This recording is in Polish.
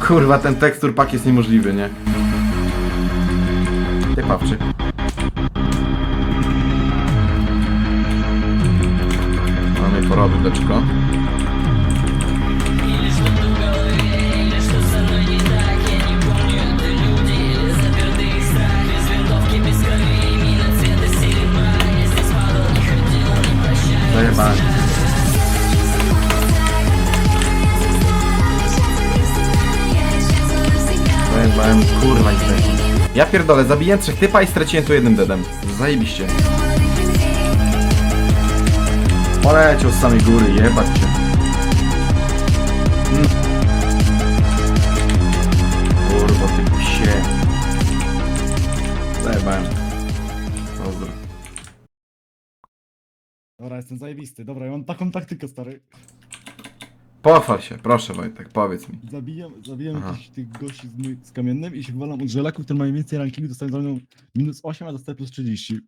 Kurwa, ten tekstur pak jest niemożliwy, nie? Ty pawczy. Mamy poroby, deczko. Zajebałem. Kurwa i też. Ja pierdolę, zabiję trzech typa i straciłem tu jednym dedem. Zajebiście. Poleciał z samej góry, jebać cię. Mm. Kurwa, ty psie. Zajebałem. Pozdro. Dobra, jestem zajebisty. Dobra, ja mam taką taktykę, stary. Pochwal się, proszę Wojtek, powiedz mi. Zabijam, zabijam Aha. jakichś tych gości z, mój, z kamiennym i się wywalam od żelaków, które mają więcej rankingu, dostaję za mną minus 8, a dostaję plus 30.